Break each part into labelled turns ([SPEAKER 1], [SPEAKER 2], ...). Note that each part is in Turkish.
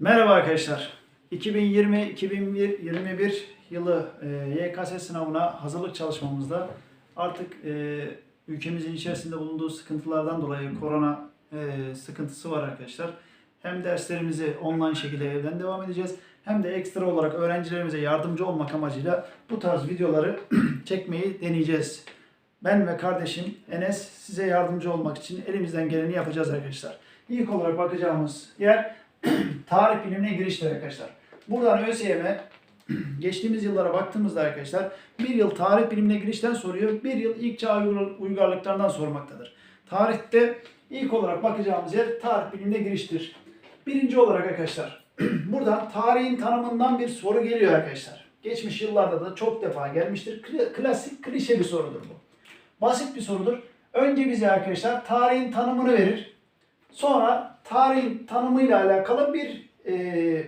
[SPEAKER 1] Merhaba arkadaşlar. 2020-2021 yılı e, YKS sınavına hazırlık çalışmamızda artık e, ülkemizin içerisinde bulunduğu sıkıntılardan dolayı korona e, sıkıntısı var arkadaşlar. Hem derslerimizi online şekilde evden devam edeceğiz hem de ekstra olarak öğrencilerimize yardımcı olmak amacıyla bu tarz videoları çekmeyi deneyeceğiz. Ben ve kardeşim Enes size yardımcı olmak için elimizden geleni yapacağız arkadaşlar. İlk olarak bakacağımız yer tarih bilimine giriştir arkadaşlar. Buradan ÖSYM geçtiğimiz yıllara baktığımızda arkadaşlar bir yıl tarih bilimine girişten soruyor. Bir yıl ilk çağ uygar- uygarlıklardan sormaktadır. Tarihte ilk olarak bakacağımız yer tarih bilimine giriştir. Birinci olarak arkadaşlar buradan tarihin tanımından bir soru geliyor arkadaşlar. Geçmiş yıllarda da çok defa gelmiştir. Kla- Klasik klişe bir sorudur bu. Basit bir sorudur. Önce bize arkadaşlar tarihin tanımını verir. Sonra tarihin tanımıyla alakalı bir e,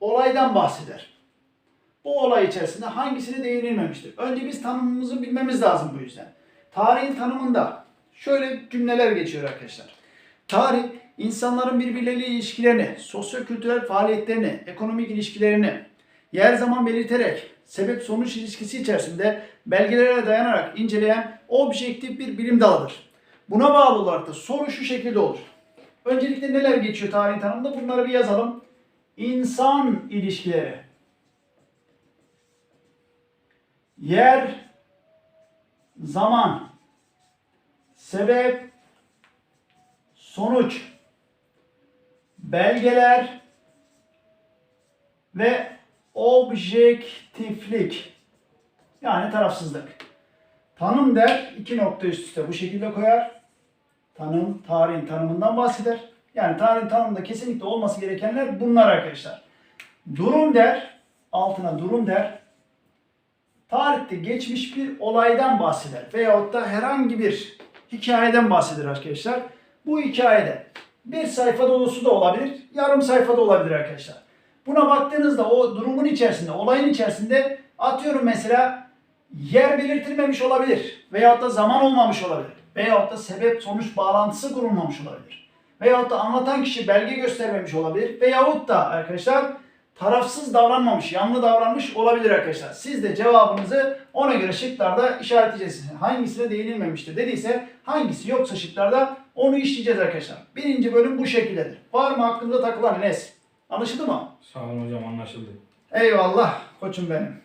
[SPEAKER 1] olaydan bahseder. Bu olay içerisinde hangisine değinilmemiştir? Önce biz tanımımızı bilmemiz lazım bu yüzden. Tarihin tanımında şöyle cümleler geçiyor arkadaşlar. Tarih, insanların birbirleriyle ilişkilerini, sosyo-kültürel faaliyetlerini, ekonomik ilişkilerini yer zaman belirterek sebep-sonuç ilişkisi içerisinde belgelere dayanarak inceleyen objektif bir bilim dalıdır. Buna bağlı olarak da soru şu şekilde olur. Öncelikle neler geçiyor tarihin tanımında? Bunları bir yazalım. İnsan ilişkileri. Yer, zaman, sebep, sonuç, belgeler ve objektiflik. Yani tarafsızlık. Tanım der, iki nokta üst üste bu şekilde koyar tanım, tarihin tanımından bahseder. Yani tarihin tanımında kesinlikle olması gerekenler bunlar arkadaşlar. Durum der, altına durum der. Tarihte geçmiş bir olaydan bahseder veyahut da herhangi bir hikayeden bahseder arkadaşlar. Bu hikayede bir sayfa dolusu da olabilir, yarım sayfa da olabilir arkadaşlar. Buna baktığınızda o durumun içerisinde, olayın içerisinde atıyorum mesela yer belirtilmemiş olabilir veyahut da zaman olmamış olabilir veyahut da sebep sonuç bağlantısı kurulmamış olabilir. Veyahut da anlatan kişi belge göstermemiş olabilir veyahut da arkadaşlar tarafsız davranmamış, yanlı davranmış olabilir arkadaşlar. Siz de cevabınızı ona göre şıklarda işaretleyeceksiniz. Hangisine değinilmemiştir dediyse hangisi yoksa şıklarda onu işleyeceğiz arkadaşlar. Birinci bölüm bu şekildedir. Var mı aklınıza takılan Enes? Anlaşıldı mı?
[SPEAKER 2] Sağ olun hocam anlaşıldı.
[SPEAKER 1] Eyvallah koçum benim.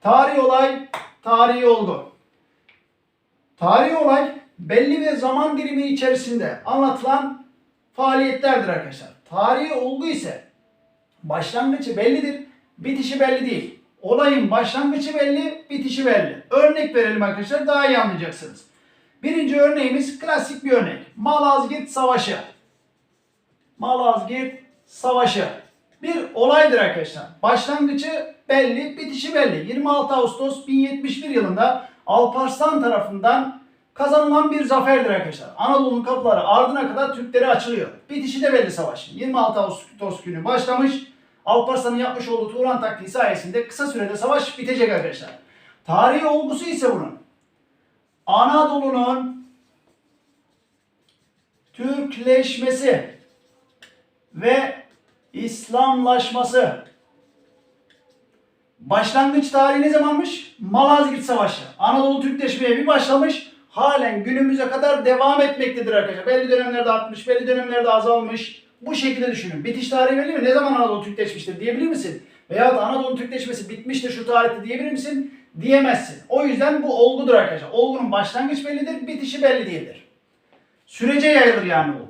[SPEAKER 1] Tarihi olay, tarihi olgu. Tarihi olay belli bir zaman dilimi içerisinde anlatılan faaliyetlerdir arkadaşlar. Tarihi olgu ise başlangıcı bellidir, bitişi belli değil. Olayın başlangıcı belli, bitişi belli. Örnek verelim arkadaşlar daha iyi anlayacaksınız. Birinci örneğimiz klasik bir örnek. Malazgirt Savaşı. Malazgirt Savaşı. Bir olaydır arkadaşlar. Başlangıcı belli, bitişi belli. 26 Ağustos 1071 yılında Alparslan tarafından kazanılan bir zaferdir arkadaşlar. Anadolu'nun kapıları ardına kadar Türklere açılıyor. Bitişi de belli savaşın. 26 Ağustos günü başlamış. Alparslan'ın yapmış olduğu Turan taktiği sayesinde kısa sürede savaş bitecek arkadaşlar. Tarihi olgusu ise bunun. Anadolu'nun Türkleşmesi ve İslamlaşması. Başlangıç tarihi ne zamanmış? Malazgirt Savaşı. Anadolu Türkleşmeye bir başlamış. Halen günümüze kadar devam etmektedir arkadaşlar. Belli dönemlerde artmış, belli dönemlerde azalmış. Bu şekilde düşünün. Bitiş tarihi belli mi? Ne zaman Anadolu Türkleşmiştir diyebilir misin? Veya da Anadolu Türkleşmesi bitmiştir şu tarihte diyebilir misin? Diyemezsin. O yüzden bu olgudur arkadaşlar. Olgunun başlangıç bellidir, bitişi belli değildir. Sürece yayılır yani olgu.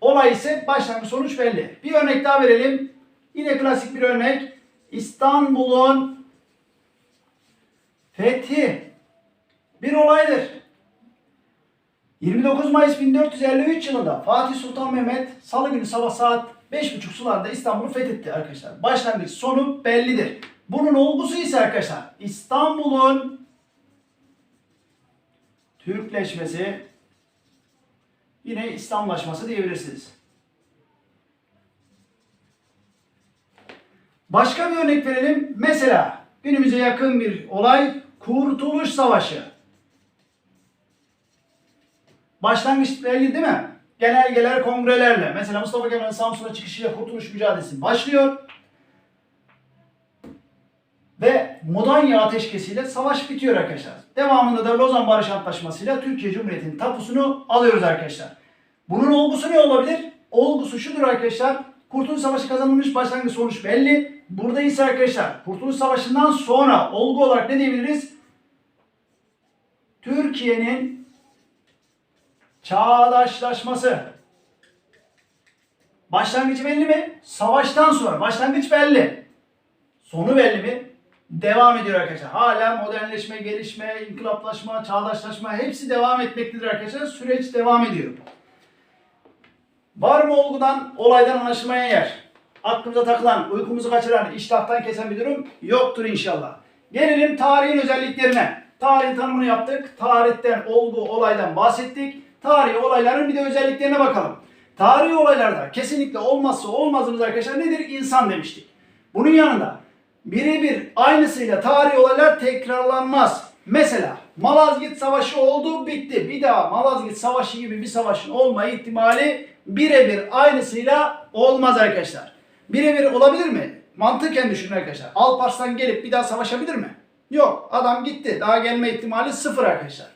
[SPEAKER 1] Olay ise başlangıç sonuç belli. Bir örnek daha verelim. Yine klasik bir örnek. İstanbul'un fethi bir olaydır. 29 Mayıs 1453 yılında Fatih Sultan Mehmet Salı günü sabah saat 5.30 sularında İstanbul'u fethetti arkadaşlar. Başlangıç sonu bellidir. Bunun olgusu ise arkadaşlar İstanbul'un Türkleşmesi yine İslamlaşması diyebilirsiniz. Başka bir örnek verelim. Mesela günümüze yakın bir olay Kurtuluş Savaşı. Başlangıç belli değil mi? genelgeler, kongrelerle. Mesela Mustafa Kemal'in Samsun'a çıkışıyla Kurtuluş Mücadelesi başlıyor. Ve Mudanya ateşkesiyle savaş bitiyor arkadaşlar. Devamında da Lozan Barış Antlaşması'yla Türkiye Cumhuriyeti'nin tapusunu alıyoruz arkadaşlar. Bunun olgusu ne olabilir? Olgusu şudur arkadaşlar. Kurtuluş Savaşı kazanılmış başlangıç sonuç belli. Burada ise arkadaşlar Kurtuluş Savaşı'ndan sonra olgu olarak ne diyebiliriz? Türkiye'nin çağdaşlaşması. Başlangıcı belli mi? Savaştan sonra. Başlangıç belli. Sonu belli mi? Devam ediyor arkadaşlar. Hala modernleşme, gelişme, inkılaplaşma, çağdaşlaşma hepsi devam etmektedir arkadaşlar. Süreç devam ediyor. Var mı olgudan, olaydan anlaşılmaya yer? Aklımıza takılan, uykumuzu kaçıran, iştahtan kesen bir durum yoktur inşallah. Gelelim tarihin özelliklerine. Tarihin tanımını yaptık. Tarihten, olgu, olaydan bahsettik. Tarihi olayların bir de özelliklerine bakalım. Tarihi olaylarda kesinlikle olmazsa olmazımız arkadaşlar nedir? İnsan demiştik. Bunun yanında birebir aynısıyla tarihi olaylar tekrarlanmaz. Mesela Malazgirt Savaşı oldu bitti. Bir daha Malazgirt Savaşı gibi bir savaşın olma ihtimali birebir aynısıyla olmaz arkadaşlar. Birebir olabilir mi? Mantıken düşünün arkadaşlar. Alparslan gelip bir daha savaşabilir mi? Yok. Adam gitti. Daha gelme ihtimali sıfır arkadaşlar.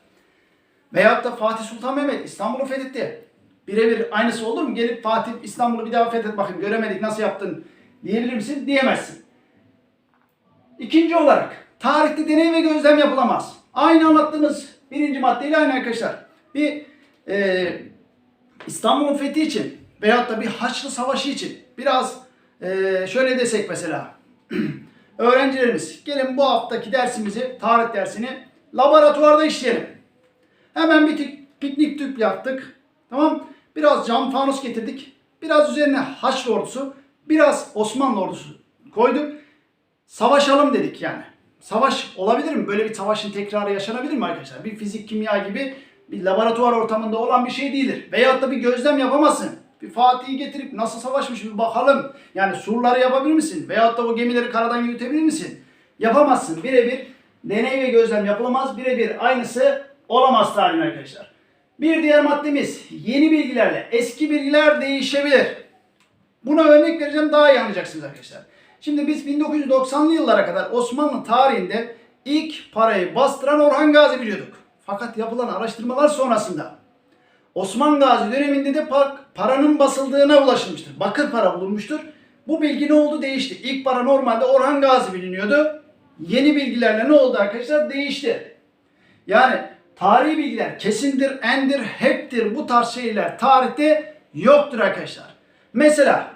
[SPEAKER 1] Veyahut da Fatih Sultan Mehmet İstanbul'u fethetti. Birebir aynısı olur mu? Gelip Fatih İstanbul'u bir daha fethet bakın göremedik nasıl yaptın diyebilir misin? Diyemezsin. İkinci olarak tarihte deney ve gözlem yapılamaz. Aynı anlattığımız birinci maddeyle aynı arkadaşlar. Bir e, İstanbul'un fethi için veyahut da bir Haçlı Savaşı için biraz e, şöyle desek mesela öğrencilerimiz gelin bu haftaki dersimizi tarih dersini laboratuvarda işleyelim. Hemen bir tik- piknik tüp yaptık. Tamam. Biraz cam fanus getirdik. Biraz üzerine Haçlı ordusu, biraz Osmanlı ordusu koyduk. Savaşalım dedik yani. Savaş olabilir mi? Böyle bir savaşın tekrarı yaşanabilir mi arkadaşlar? Bir fizik, kimya gibi bir laboratuvar ortamında olan bir şey değildir. Veyahut da bir gözlem yapamazsın. Bir Fatih'i getirip nasıl savaşmış bir bakalım. Yani surları yapabilir misin? Veyahut da o gemileri karadan yürütebilir misin? Yapamazsın. Birebir deney ve gözlem yapılamaz. Birebir aynısı olamaz tarihin arkadaşlar. Bir diğer maddemiz yeni bilgilerle eski bilgiler değişebilir. Buna örnek vereceğim daha iyi anlayacaksınız arkadaşlar. Şimdi biz 1990'lı yıllara kadar Osmanlı tarihinde ilk parayı bastıran Orhan Gazi biliyorduk. Fakat yapılan araştırmalar sonrasında Osman Gazi döneminde de pa- paranın basıldığına ulaşılmıştır. Bakır para bulunmuştur. Bu bilgi ne oldu? Değişti. İlk para normalde Orhan Gazi biliniyordu. Yeni bilgilerle ne oldu arkadaşlar? Değişti. Yani tarihi bilgiler kesindir, endir, heptir. Bu tarz şeyler tarihte yoktur arkadaşlar. Mesela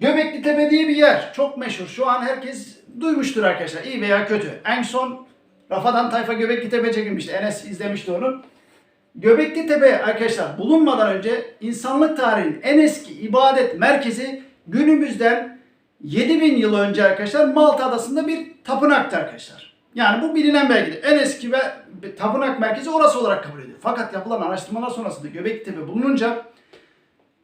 [SPEAKER 1] Göbekli Tepe diye bir yer. Çok meşhur. Şu an herkes duymuştur arkadaşlar. İyi veya kötü. En son Rafadan Tayfa Göbekli Tepe çekilmişti. Enes izlemişti onu. Göbekli Tepe arkadaşlar bulunmadan önce insanlık tarihinin en eski ibadet merkezi günümüzden 7000 yıl önce arkadaşlar Malta adasında bir tapınaktı arkadaşlar. Yani bu bilinen belgedir. En eski ve tapınak merkezi orası olarak kabul ediliyor. Fakat yapılan araştırmalar sonrasında Göbekli Tepe bulununca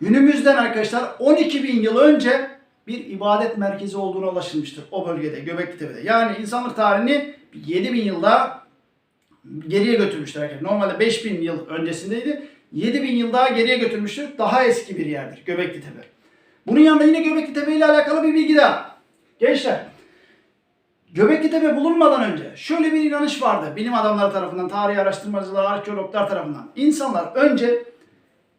[SPEAKER 1] Günümüzden arkadaşlar 12 bin yıl önce bir ibadet merkezi olduğuna ulaşılmıştır o bölgede Göbekli Tepe'de. Yani insanlık tarihini 7 bin yılda geriye götürmüştür arkadaşlar. Normalde 5 bin yıl öncesindeydi. 7 bin yıl daha geriye götürmüştür. Daha eski bir yerdir Göbekli Tepe. Bunun yanında yine Göbekli Tepe ile alakalı bir bilgi daha. Gençler Göbekli Tepe bulunmadan önce şöyle bir inanış vardı. Bilim adamları tarafından, tarih araştırmacılar, arkeologlar tarafından. İnsanlar önce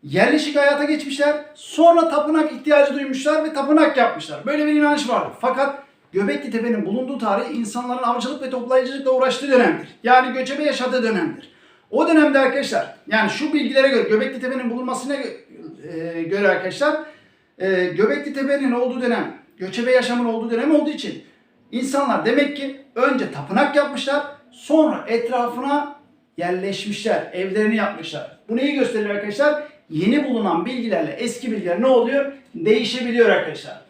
[SPEAKER 1] yerleşik hayata geçmişler. Sonra tapınak ihtiyacı duymuşlar ve tapınak yapmışlar. Böyle bir inanış vardı. Fakat Göbekli Tepe'nin bulunduğu tarih insanların avcılık ve toplayıcılıkla uğraştığı dönemdir. Yani göçebe yaşadığı dönemdir. O dönemde arkadaşlar yani şu bilgilere göre Göbekli Tepe'nin bulunmasına e, göre arkadaşlar e, Göbekli Tepe'nin olduğu dönem göçebe yaşamın olduğu dönem olduğu için insanlar demek ki önce tapınak yapmışlar sonra etrafına yerleşmişler, evlerini yapmışlar. Bu neyi gösterir arkadaşlar? Yeni bulunan bilgilerle eski bilgiler ne oluyor? Değişebiliyor arkadaşlar.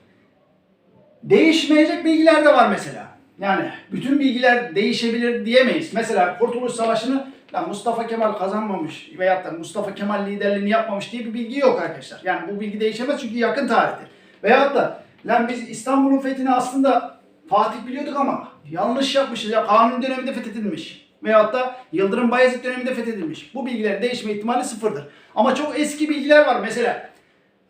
[SPEAKER 1] Değişmeyecek bilgiler de var mesela. Yani bütün bilgiler değişebilir diyemeyiz. Mesela Kurtuluş Savaşı'nı lan Mustafa Kemal kazanmamış veyahut da Mustafa Kemal liderliğini yapmamış diye bir bilgi yok arkadaşlar. Yani bu bilgi değişemez çünkü yakın tarihtir. Veyahut da lan biz İstanbul'un fethini aslında Fatih biliyorduk ama yanlış yapmışız ya kanun döneminde fethedilmiş. Veyahut da Yıldırım Bayezid döneminde fethedilmiş. Bu bilgilerin değişme ihtimali sıfırdır. Ama çok eski bilgiler var. Mesela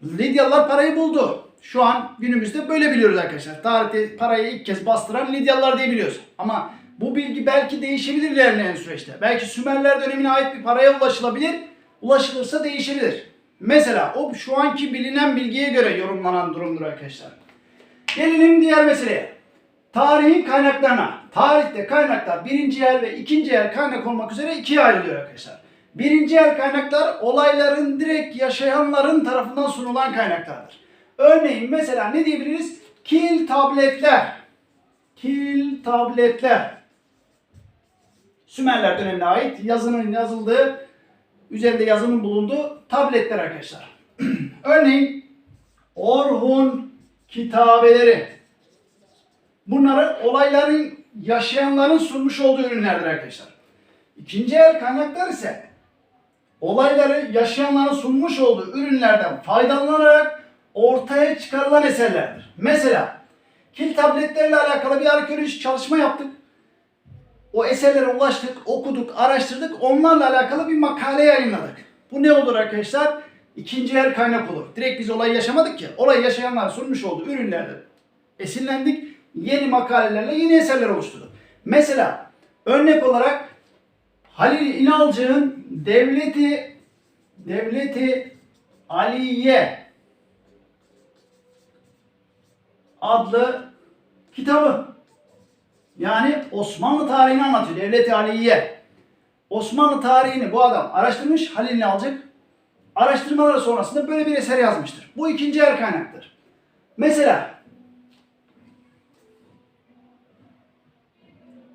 [SPEAKER 1] Lidyalılar parayı buldu. Şu an günümüzde böyle biliyoruz arkadaşlar. Tarihte parayı ilk kez bastıran Lidyalılar diye biliyoruz. Ama bu bilgi belki değişebilir ilerleyen süreçte. Belki Sümerler dönemine ait bir paraya ulaşılabilir. Ulaşılırsa değişebilir. Mesela o şu anki bilinen bilgiye göre yorumlanan durumdur arkadaşlar. Gelelim diğer meseleye. Tarihin kaynaklarına. Tarihte kaynaklar birinci el ve ikinci el kaynak olmak üzere ikiye ayrılıyor arkadaşlar. Birinci el kaynaklar olayların direkt yaşayanların tarafından sunulan kaynaklardır. Örneğin mesela ne diyebiliriz? Kil tabletler. Kil tabletler. Sümerler dönemine ait yazının yazıldığı, üzerinde yazının bulunduğu tabletler arkadaşlar. Örneğin Orhun kitabeleri. Bunları olayların yaşayanların sunmuş olduğu ürünlerdir arkadaşlar. İkinci el kaynaklar ise olayları yaşayanların sunmuş olduğu ürünlerden faydalanarak ortaya çıkarılan eserlerdir. Mesela kil tabletlerle alakalı bir arkeolojik çalışma yaptık. O eserlere ulaştık, okuduk, araştırdık. Onlarla alakalı bir makale yayınladık. Bu ne olur arkadaşlar? İkinci el kaynak olur. Direkt biz olayı yaşamadık ki. Olayı yaşayanlar sunmuş olduğu ürünlerden esinlendik. Yeni makalelerle yeni eserler oluşturduk. Mesela örnek olarak Halil İnalcık'ın Devleti Devleti Aliye adlı kitabı. Yani Osmanlı tarihini anlatıyor. Devleti Aliye. Osmanlı tarihini bu adam araştırmış Halil İnalcık. Araştırmaları sonrasında böyle bir eser yazmıştır. Bu ikinci el kaynaktır. Mesela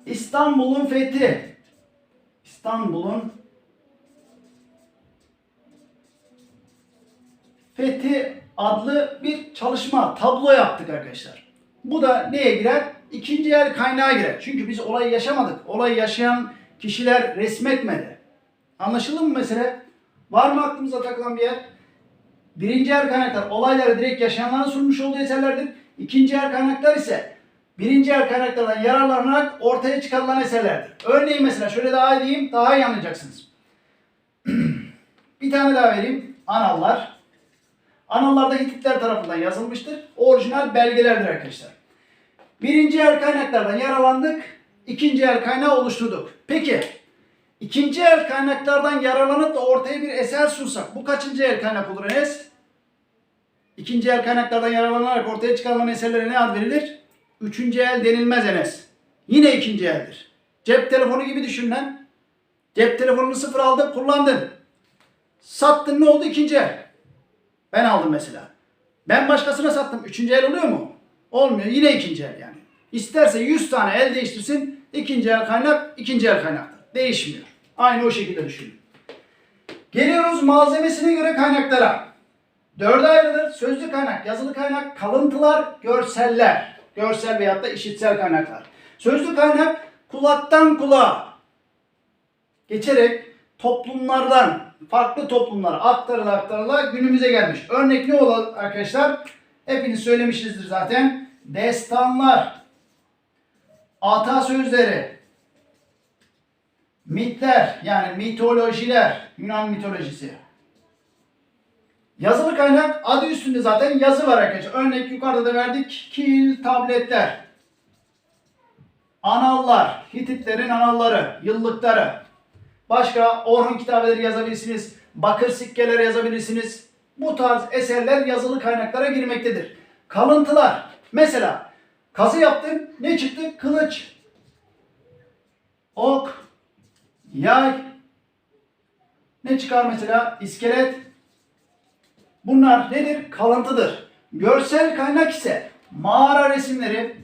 [SPEAKER 1] İstanbul'un fethi. İstanbul'un fethi adlı bir çalışma, tablo yaptık arkadaşlar. Bu da neye girer? İkinci el kaynağa girer. Çünkü biz olayı yaşamadık. Olayı yaşayan kişiler resmetmedi. Anlaşıldı mı mesele? Var mı aklımıza takılan bir yer? Birinci el kaynaklar olayları direkt yaşayanların sunmuş olduğu eserlerdir. İkinci el kaynaklar ise birinci el kaynaklardan yararlanarak ortaya çıkarılan eserlerdir. Örneğin mesela şöyle daha iyi diyeyim, daha iyi anlayacaksınız. bir tane daha vereyim. Anallar. Anallarda Hititler tarafından yazılmıştır. Orijinal belgelerdir arkadaşlar. Birinci el kaynaklardan yararlandık. ikinci el kaynağı oluşturduk. Peki ikinci el kaynaklardan yararlanıp da ortaya bir eser sunsak bu kaçıncı el kaynak olur Enes? İkinci el kaynaklardan yararlanarak ortaya çıkarılan eserlere ne ad verilir? Üçüncü el denilmez Enes. Yine ikinci eldir. Cep telefonu gibi düşün lan. Cep telefonunu sıfır aldın kullandın. Sattın ne oldu ikinci el? Ben aldım mesela. Ben başkasına sattım. Üçüncü el oluyor mu? Olmuyor. Yine ikinci el yani. İsterse 100 tane el değiştirsin. ikinci el kaynak ikinci el kaynaktır. Değişmiyor. Aynı o şekilde düşünün. Geliyoruz malzemesine göre kaynaklara. Dörde ayrılır. Sözlü kaynak, yazılı kaynak, kalıntılar, görseller. Görsel veyahut da işitsel kaynaklar. Sözlü kaynak kulaktan kulağa geçerek toplumlardan, farklı toplumlara aktarıla aktarıla günümüze gelmiş. Örnek ne olur arkadaşlar? Hepiniz söylemişizdir zaten. Destanlar, atasözleri, mitler yani mitolojiler, Yunan mitolojisi. Yazılı kaynak adı üstünde zaten yazı var arkadaşlar. Örnek yukarıda da verdik. Kil tabletler. Anallar, Hititlerin analları, yıllıkları. Başka Orhun kitabeleri yazabilirsiniz. Bakır sikkeler yazabilirsiniz. Bu tarz eserler yazılı kaynaklara girmektedir. Kalıntılar. Mesela kazı yaptın. Ne çıktı? Kılıç. Ok. Yay. Ne çıkar mesela? İskelet. Bunlar nedir? Kalıntıdır. Görsel kaynak ise mağara resimleri,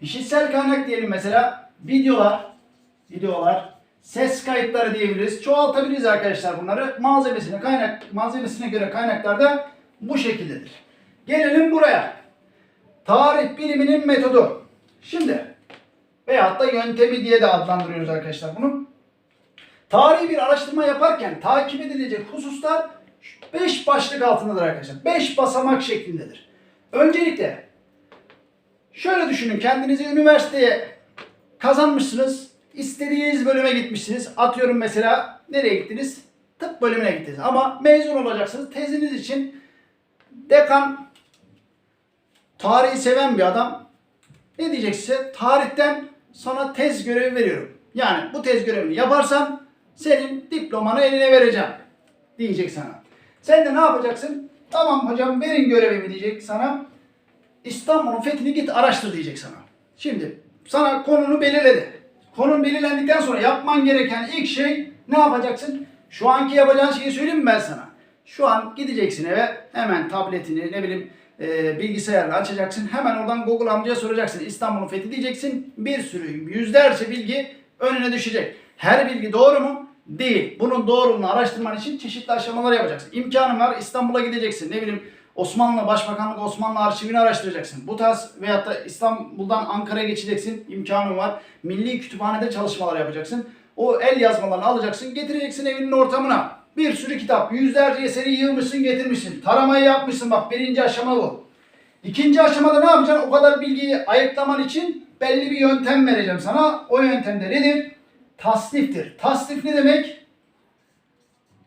[SPEAKER 1] işitsel kaynak diyelim mesela videolar, videolar, ses kayıtları diyebiliriz. Çoğaltabiliriz arkadaşlar bunları. Malzemesine kaynak malzemesine göre kaynaklar da bu şekildedir. Gelelim buraya. Tarih biliminin metodu. Şimdi veyahut da yöntemi diye de adlandırıyoruz arkadaşlar bunu. Tarihi bir araştırma yaparken takip edilecek hususlar 5 başlık altındadır arkadaşlar. 5 basamak şeklindedir. Öncelikle Şöyle düşünün kendinizi üniversiteye kazanmışsınız. istediğiniz bölüme gitmişsiniz. Atıyorum mesela nereye gittiniz? Tıp bölümüne gittiniz. Ama mezun olacaksınız. Teziniz için dekan tarihi seven bir adam ne diyecek size? Tarihten sana tez görevi veriyorum. Yani bu tez görevini yaparsan senin diplomanı eline vereceğim diyecek sana. Sen de ne yapacaksın? Tamam hocam verin görevimi diyecek sana. İstanbul'un fethini git araştır diyecek sana. Şimdi sana konunu belirledi. Konun belirlendikten sonra yapman gereken ilk şey ne yapacaksın? Şu anki yapacağın şeyi söyleyeyim mi ben sana? Şu an gideceksin eve hemen tabletini ne bileyim e, bilgisayarını açacaksın. Hemen oradan Google amcaya soracaksın. İstanbul'un fethi diyeceksin. Bir sürü yüzlerce bilgi önüne düşecek. Her bilgi doğru mu? Değil. Bunun doğruluğunu araştırman için çeşitli aşamalar yapacaksın. İmkanın var İstanbul'a gideceksin. Ne bileyim Osmanlı Başbakanlık Osmanlı arşivini araştıracaksın. Bu tarz veyahut da İstanbul'dan Ankara'ya geçeceksin. imkanın var. Milli Kütüphane'de çalışmalar yapacaksın. O el yazmalarını alacaksın, getireceksin evinin ortamına. Bir sürü kitap, yüzlerce eseri yığmışsın, getirmişsin. Taramayı yapmışsın bak birinci aşama bu. İkinci aşamada ne yapacaksın? O kadar bilgiyi ayıklaman için belli bir yöntem vereceğim sana. O yöntemde nedir? Tasniftir. Tasnif ne demek?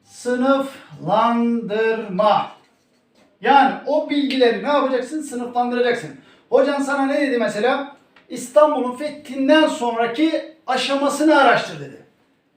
[SPEAKER 1] Sınıflandırma. Yani o bilgileri ne yapacaksın? Sınıflandıracaksın. Hocan sana ne dedi mesela? İstanbul'un fethinden sonraki aşamasını araştır dedi.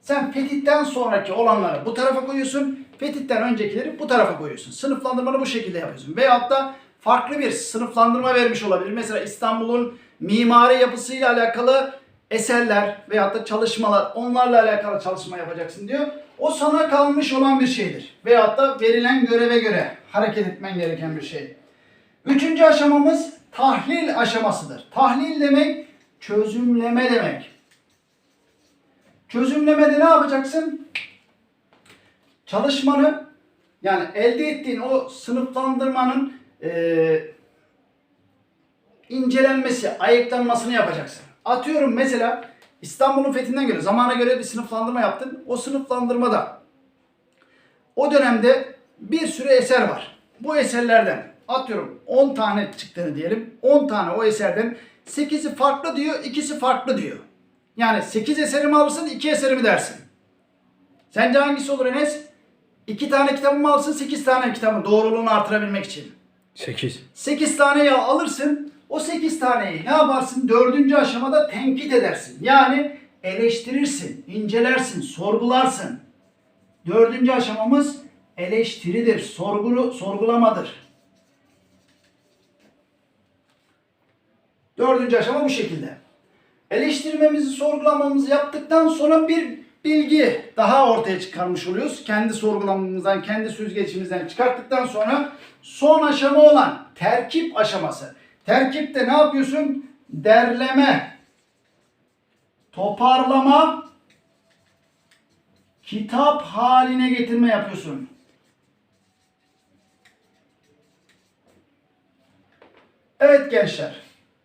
[SPEAKER 1] Sen fetihten sonraki olanları bu tarafa koyuyorsun. Fetihten öncekileri bu tarafa koyuyorsun. Sınıflandırmanı bu şekilde yapıyorsun. Veyahut da farklı bir sınıflandırma vermiş olabilir. Mesela İstanbul'un mimari yapısıyla alakalı eserler veyahut da çalışmalar onlarla alakalı çalışma yapacaksın diyor. O sana kalmış olan bir şeydir. Veyahut da verilen göreve göre hareket etmen gereken bir şey. Üçüncü aşamamız tahlil aşamasıdır. Tahlil demek çözümleme demek. Çözümlemede ne yapacaksın? Çalışmanı yani elde ettiğin o sınıflandırmanın eee, incelenmesi, ayıklanmasını yapacaksın. Atıyorum mesela İstanbul'un fethinden göre, zamana göre bir sınıflandırma yaptın. O sınıflandırmada o dönemde bir sürü eser var. Bu eserlerden atıyorum 10 tane çıktığını diyelim. 10 tane o eserden 8'i farklı diyor, ikisi farklı diyor. Yani 8 eserimi alırsın, 2 eserimi dersin. Sence hangisi olur Enes? 2 tane kitabımı alırsın, 8 tane kitabın doğruluğunu artırabilmek için.
[SPEAKER 2] 8.
[SPEAKER 1] 8 tane ya alırsın. O 8 taneyi ne yaparsın? Dördüncü aşamada tenkit edersin. Yani eleştirirsin, incelersin, sorgularsın. Dördüncü aşamamız eleştiridir, sorgulu, sorgulamadır. Dördüncü aşama bu şekilde. Eleştirmemizi, sorgulamamızı yaptıktan sonra bir bilgi daha ortaya çıkarmış oluyoruz. Kendi sorgulamamızdan, kendi süzgeçimizden çıkarttıktan sonra son aşama olan terkip aşaması. Terkipte ne yapıyorsun? Derleme, toparlama, kitap haline getirme yapıyorsun. Evet gençler.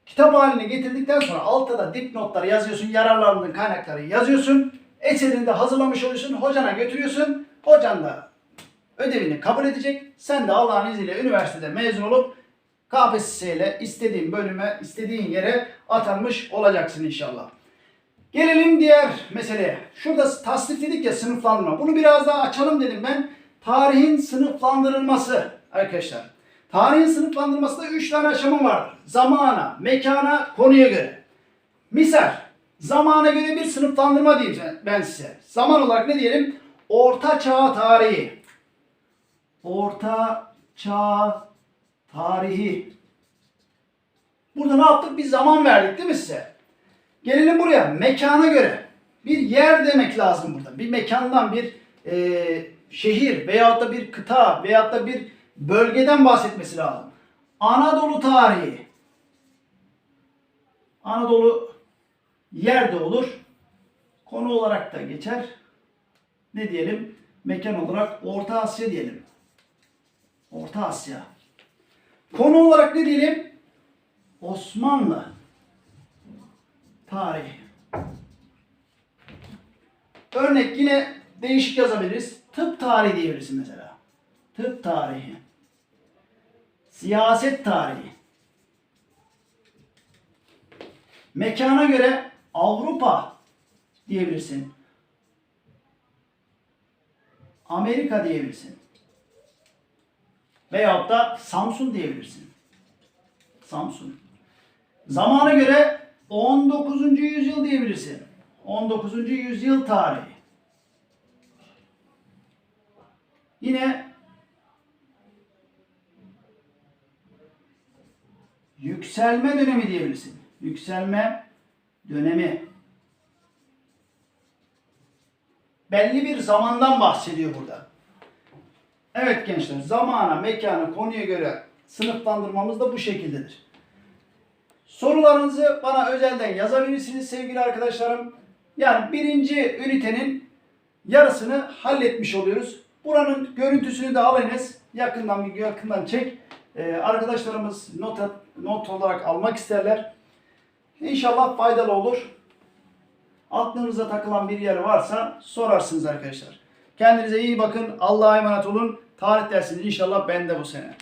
[SPEAKER 1] Kitap haline getirdikten sonra altta da dipnotları yazıyorsun. Yararlandığın kaynakları yazıyorsun. Eserini de hazırlamış oluyorsun. Hocana götürüyorsun. Hocan da ödevini kabul edecek. Sen de Allah'ın izniyle üniversitede mezun olup KPSS ile istediğin bölüme, istediğin yere atanmış olacaksın inşallah. Gelelim diğer meseleye. Şurada tasnif dedik ya sınıflandırma. Bunu biraz daha açalım dedim ben. Tarihin sınıflandırılması arkadaşlar. Tarihin sınıflandırmasında 3 tane aşama vardır. Zamana, mekana, konuya göre. Misal, zamana göre bir sınıflandırma diyeyim ben size. Zaman olarak ne diyelim? Orta Çağ tarihi. Orta Çağ tarihi. Burada ne yaptık? Bir zaman verdik değil mi size? Gelelim buraya. Mekana göre. Bir yer demek lazım burada. Bir mekandan bir e, şehir veyahut da bir kıta veyahut da bir bölgeden bahsetmesi lazım. Anadolu tarihi. Anadolu yerde olur. Konu olarak da geçer. Ne diyelim? Mekan olarak Orta Asya diyelim. Orta Asya. Konu olarak ne diyelim? Osmanlı tarihi. Örnek yine değişik yazabiliriz. Tıp tarihi diyebilirsin mesela. Tıp tarihi. Siyaset tarihi. Mekana göre Avrupa diyebilirsin. Amerika diyebilirsin. Veyahut da Samsun diyebilirsin. Samsun. Zamana göre 19. yüzyıl diyebilirsin. 19. yüzyıl tarihi. Yine yükselme dönemi diyebilirsin. Yükselme dönemi. Belli bir zamandan bahsediyor burada. Evet gençler, zamana, mekana, konuya göre sınıflandırmamız da bu şekildedir. Sorularınızı bana özelden yazabilirsiniz sevgili arkadaşlarım. Yani birinci ünitenin yarısını halletmiş oluyoruz. Buranın görüntüsünü de alınız. Yakından bir yakından çek. Ee, arkadaşlarımız not, not olarak almak isterler. İnşallah faydalı olur. Aklınıza takılan bir yer varsa sorarsınız arkadaşlar. Kendinize iyi bakın. Allah'a emanet olun. Tarih dersiniz inşallah bende bu sene.